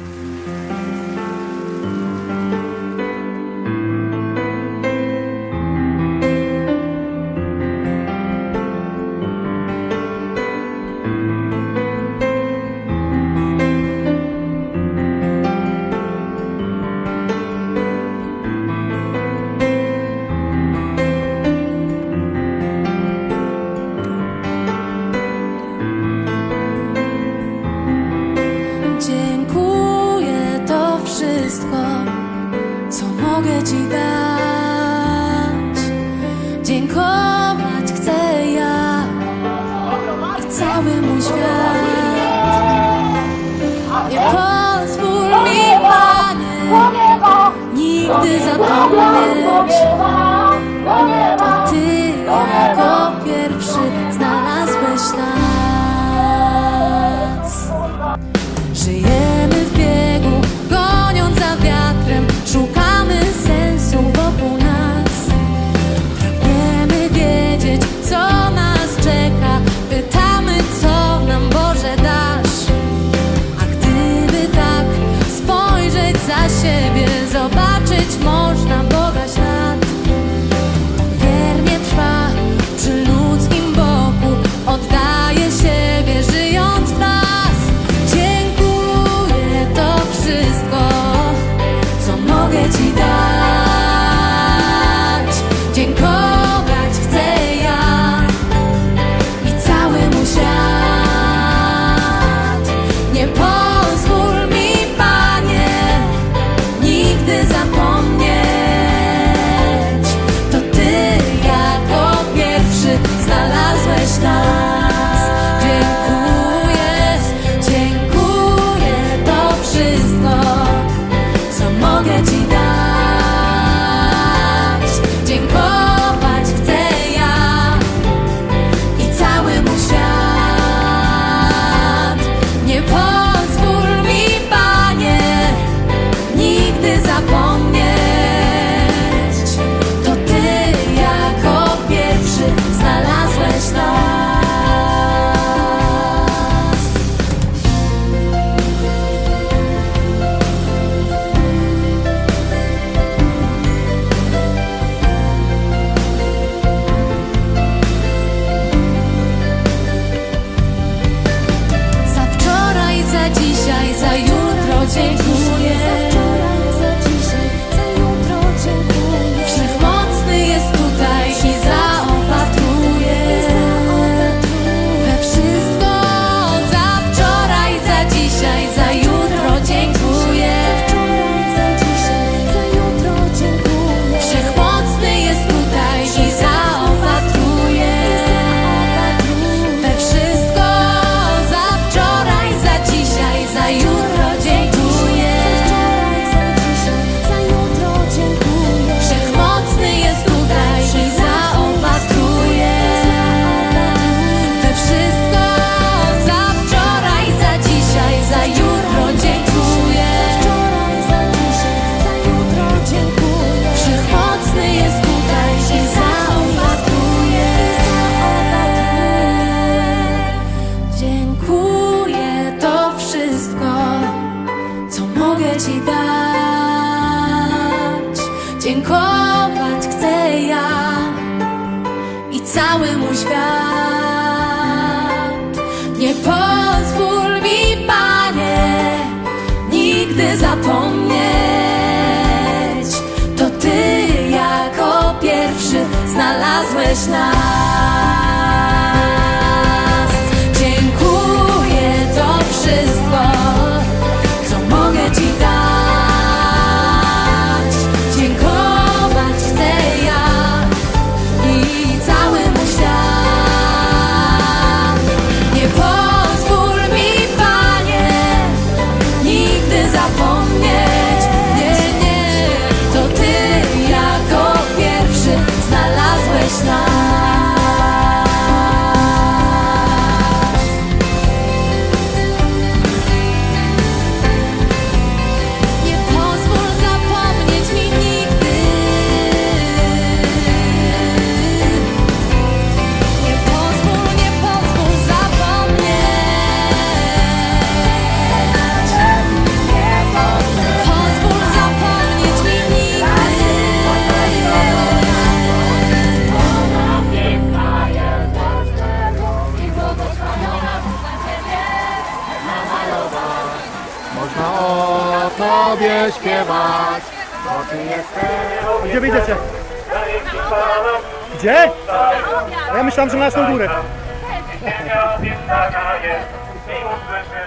Música ci dać. Dziękuję. take Dziękować chcę ja i cały mu świat. Nie pozwól mi, Panie, nigdy zapomnieć. To Ty jako pierwszy znalazłeś nas. Tobie śpiewać, bo Ty jesteś... Gdzie wyjdziecie? Gdzie? Ja myślałem, że na jasną górę. Ziemia więc taka jest i usłyszy